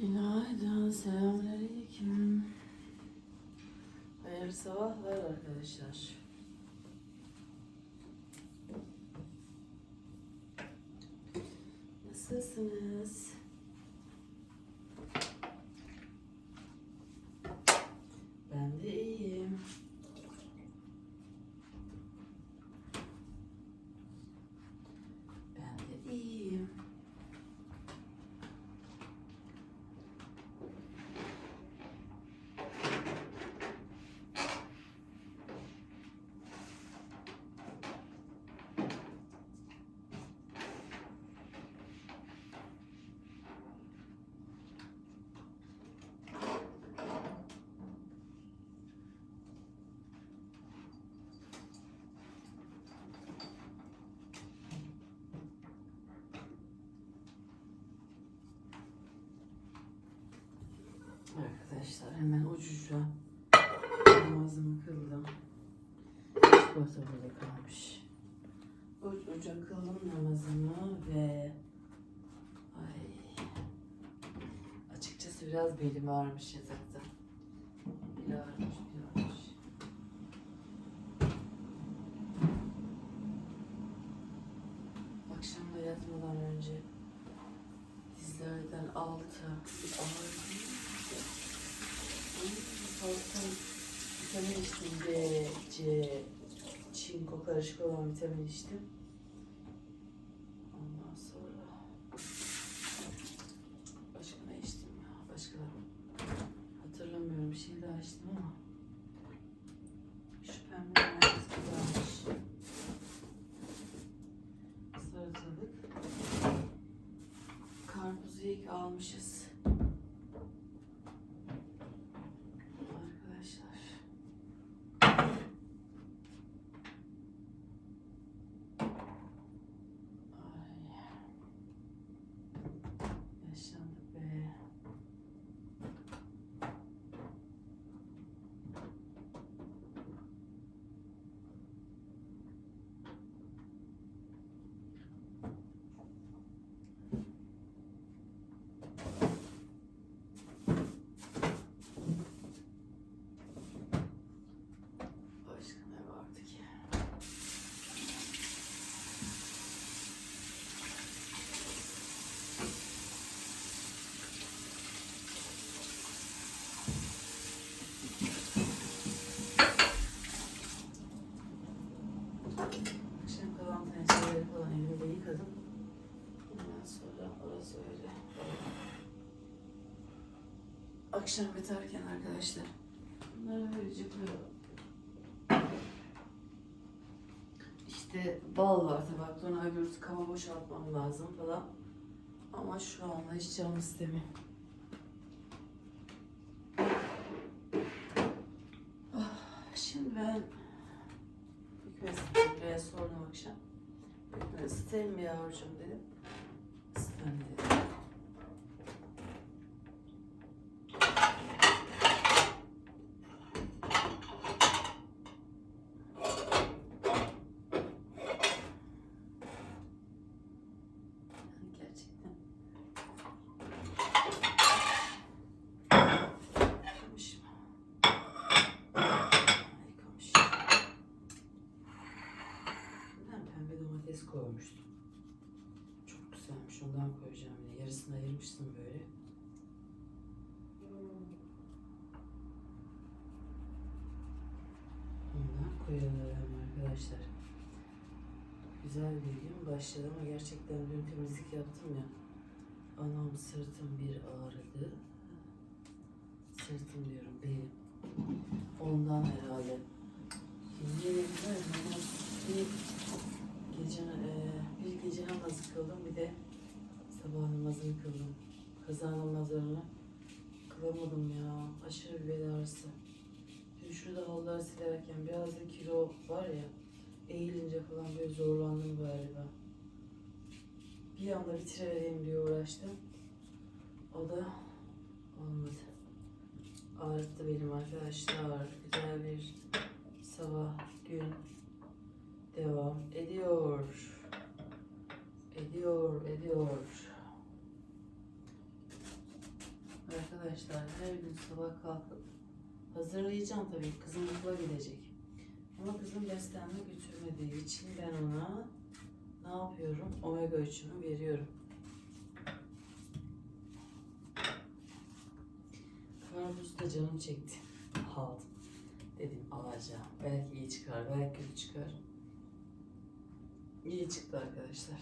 Günaydın, selamünaleyküm. Hayırlı sabahlar arkadaşlar. Nasılsınız? Ben de iyiyim. Ben de iyiyim. Arkadaşlar hemen ucuca namazımı kıldım. Çikolata böyle kalmış. Ucuca kıldım namazımı ve ay açıkçası biraz belim ağrımış yatakta. Bir ağrımış bir ağrımış. Akşam da yatmadan önce dizlerden altı bir. Sağlıktan vitamin içtim. D, C, çinko karışık olan vitamin içtim. Ondan sonra başka ne içtim ya? Başka hatırlamıyorum. Bir şey daha içtim ama şu pembe mayonez güzelmiş. Salatalık. Karpuzu ilk almışız. Arkadaşlar. Ay. Yaşlandık be. Başka ne vardı ki? Akşam kalan tencereleri falan evde yıkadım. Ondan sonra orası öyle. Akşam biterken arkadaşlar bunları böylece koyalım. İşte bal var tabakta onu öbür kaba boşaltmam lazım falan. Ama şu anda hiç canım istemiyor. Ah, Şimdi ben Hükmet'e sordum akşam. Isıtayım mı yavrucuğum dedim. Isıtayım dedi. Gerçekten. Yıkamış mı? Yıkamış. Ben pembe domates koymuştum. Çok güzelmiş. Ondan koyacağım yine. Yarısını ayırmıştım böyle. Ondan koyalım arkadaşlar. Güzel bir gün başladı ama gerçekten dün temizlik yaptım ya. Anam sırtım bir ağrıdı. Sırtım diyorum benim. Ondan herhalde. Yine namaz bir gece e, bir gece namazı kıldım bir de sabah namazını kıldım. Kaza namazlarını kılamadım ya. Aşırı bir bel ağrısı. Dün şurada halıları silerken biraz da kilo var ya eğilince falan böyle zorlandım galiba. Bir anda bitirelim diye uğraştım. O da olmadı. Ağrıttı benim arkadaşlar. Güzel bir sabah, gün devam ediyor. Ediyor, ediyor. arkadaşlar her gün sabah kalkıp hazırlayacağım tabii. Kızım okula gidecek. Ama kızım beslenme götürmediği için ben ona ne yapıyorum? Omega 3'ümü veriyorum. Karpuz da canım çekti. Aldım. Dedim alacağım. Belki iyi çıkar, belki kötü çıkar. İyi çıktı arkadaşlar.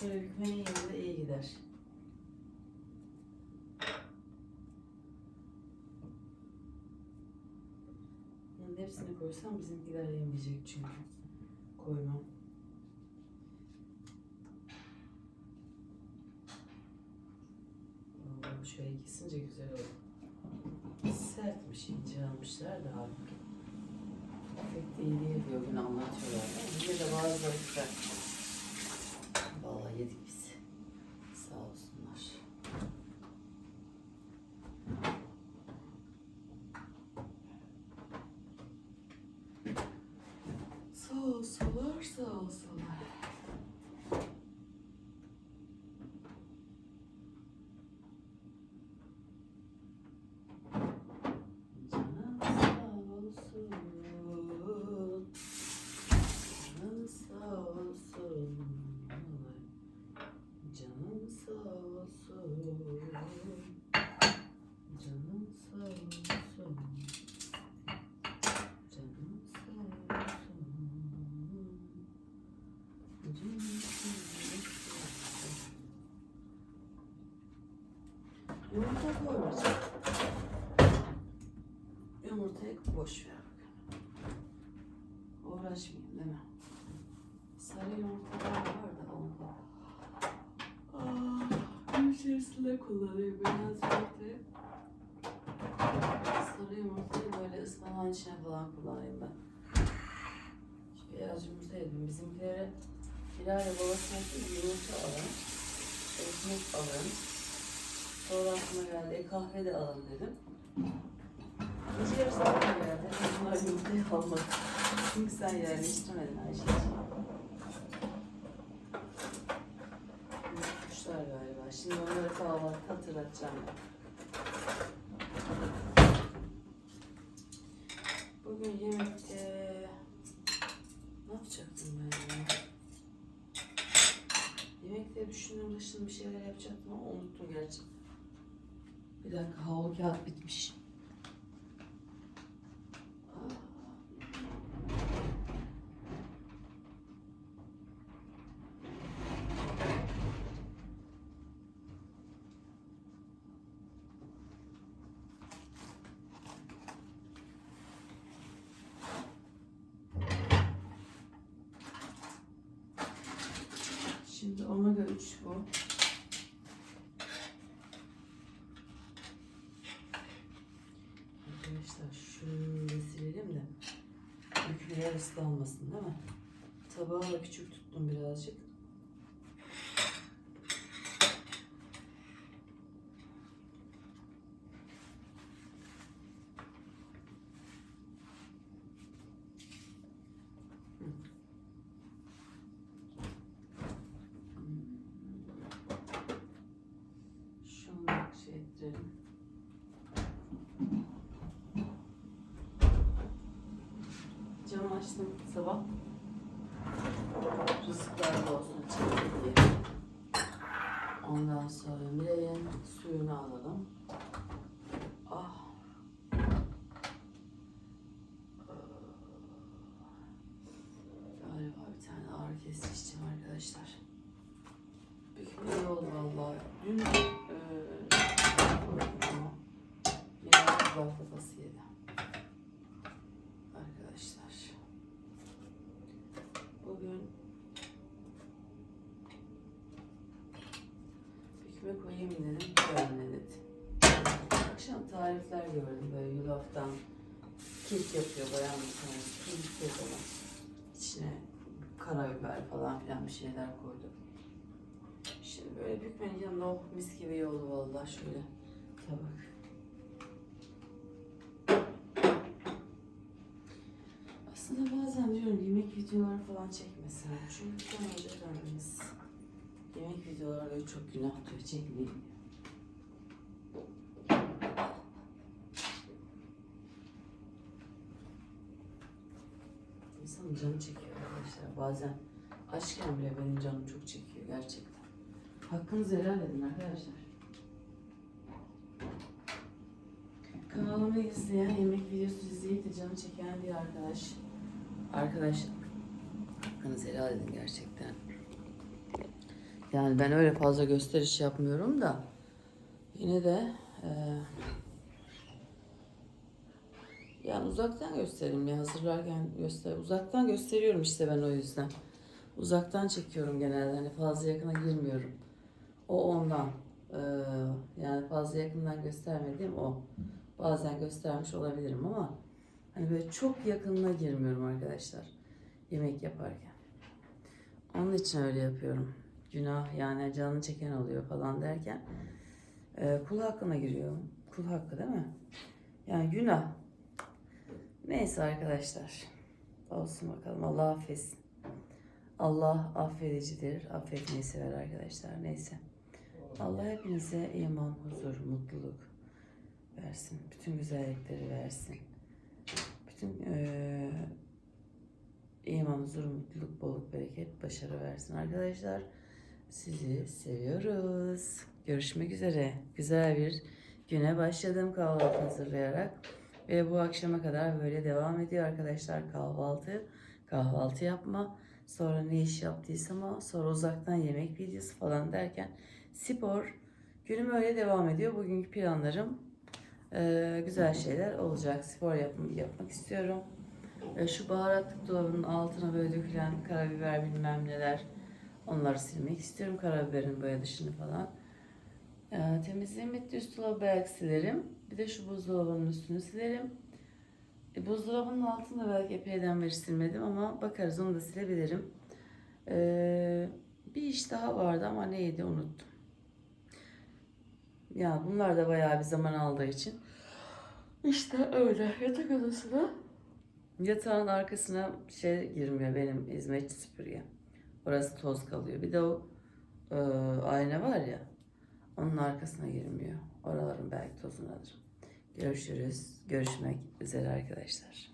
Şöyle bükmenin yanında iyi gider. Bunun hepsini koysam bizimkiler yemeyecek çünkü. Koymam. Şöyle kesince güzel oldu. Sertmiş ince almışlar da halbuki. İyi değil diyor gün anlatıyorlar. Yine de bazıları güzel. Vallahi yedik biz. Sağ olsunlar. Sağ olsunlar, sağ olsunlar. Canım sağ olsun. Canım sağ olsun. Canım sağ olsun. Canım sağ olsun. Canım sağ olsun. Canım sağ olsun. Yumurta koymayacağım. Yumurtayı boş ver. Uğraşmayayım değil mi? Sarı yumurtalar var da onda. Ah, gün içerisinde kullanıyorum beyaz yumurtayı. Sarı yumurtayı böyle ıspanağın içine falan kullanayım ben. Beyaz yumurta yedim. Bizimkilere Hilal'le babasına yumurta alın. Ekmek alın. Sonra aklıma geldi "E, kahve de alın dedim. Gece yarısı aklıma geldi. Bunlar yumurtayı almadı. Çünkü sen yerleştirmedin Ayşe'ciğim. Unutmuşlar galiba. Şimdi onları kahvaltı hatırlatacağım ben. Bugün yemekte ne yapacaktım ben ya? Yemekte düşündüm dışında bir şeyler yapacaktım ama unuttum gerçi. Bir dakika havlu kağıt bitmiş. Şimdi omega 3 bu. Arkadaşlar şöyle silelim de yükler ıslanmasın değil mi? Tabağı da küçük tuttum birazcık. Şunu da şey ettirelim. Camı açtım sabah. Rızıklar olsun içeri diye. Ondan sonra Miray'ın suyunu alalım. Ah. Galiba bir tane ağrı kesici içeceğim arkadaşlar. Gün iyi oldu vallahi. Dün Hükme koyayım dedim. Koyalım dedim. Akşam tarifler gördüm böyle yulaftan kek yapıyor bayan bir tanesi. Kek. İçine karabiber falan filan bir şeyler koydu. Şimdi böyle bükmenin yanında oh mis gibi iyi oldu vallahi şöyle tabak. Aslında bazen diyorum yemek videoları falan çekmesem. Çünkü son önce dönmemiz. Yemek videoları çok günah diyor. Çekmeyeyim. İnsanın canı çekiyor arkadaşlar. Bazen açken bile benim canım çok çekiyor gerçekten. Hakkınızı helal edin arkadaşlar. Kanalımı izleyen, yemek videosu izleyip de canı çeken bir arkadaş. Arkadaş hakkınızı helal edin gerçekten. Yani ben öyle fazla gösteriş yapmıyorum da yine de eee yani uzaktan göstereyim ya hazırlarken göster. Uzaktan gösteriyorum işte ben o yüzden. Uzaktan çekiyorum genelde hani fazla yakına girmiyorum. O ondan. Ee, yani fazla yakından göstermediğim o. Bazen göstermiş olabilirim ama hani böyle çok yakınına girmiyorum arkadaşlar. Yemek yaparken. Onun için öyle yapıyorum. Günah yani canını çeken oluyor falan derken e, kul hakkına giriyor. Kul hakkı değil mi? Yani günah. Neyse arkadaşlar. Olsun bakalım. Allah affetsin. Allah affedicidir. Affetmeyi sever arkadaşlar. Neyse. Allah hepinize iman, huzur, mutluluk versin. Bütün güzellikleri versin. Bütün eee iman, huzur, mutluluk, bolluk, bereket, başarı versin. Arkadaşlar sizi seviyoruz. Görüşmek üzere. Güzel bir güne başladım kahvaltı hazırlayarak. Ve bu akşama kadar böyle devam ediyor arkadaşlar kahvaltı. Kahvaltı yapma. Sonra ne iş yaptıysam o. Sonra uzaktan yemek videosu falan derken spor. Günüm öyle devam ediyor. Bugünkü planlarım eee, güzel şeyler olacak. Spor yap yapmak istiyorum. E, şu baharatlık dolabının altına böyle dökülen karabiber bilmem neler. Onları silmek istiyorum. Karabiberin böyle dışını falan. E, temizliğim bitti. Üst dolabı silerim. Bir de şu buzdolabının üstünü silerim. E, buzdolabının altını da belki epeyden beri silmedim ama bakarız onu da silebilirim. E, bir iş daha vardı ama neydi unuttum. Ya bunlar da bayağı bir zaman aldığı için. İşte öyle. Yatak odasına Yatağın arkasına şey girmiyor benim hizmetçi süpürge. Orası toz kalıyor. Bir de o e, ayna var ya. Onun arkasına girmiyor. Oraların belki tozunu alırım. Görüşürüz. Görüşmek üzere arkadaşlar.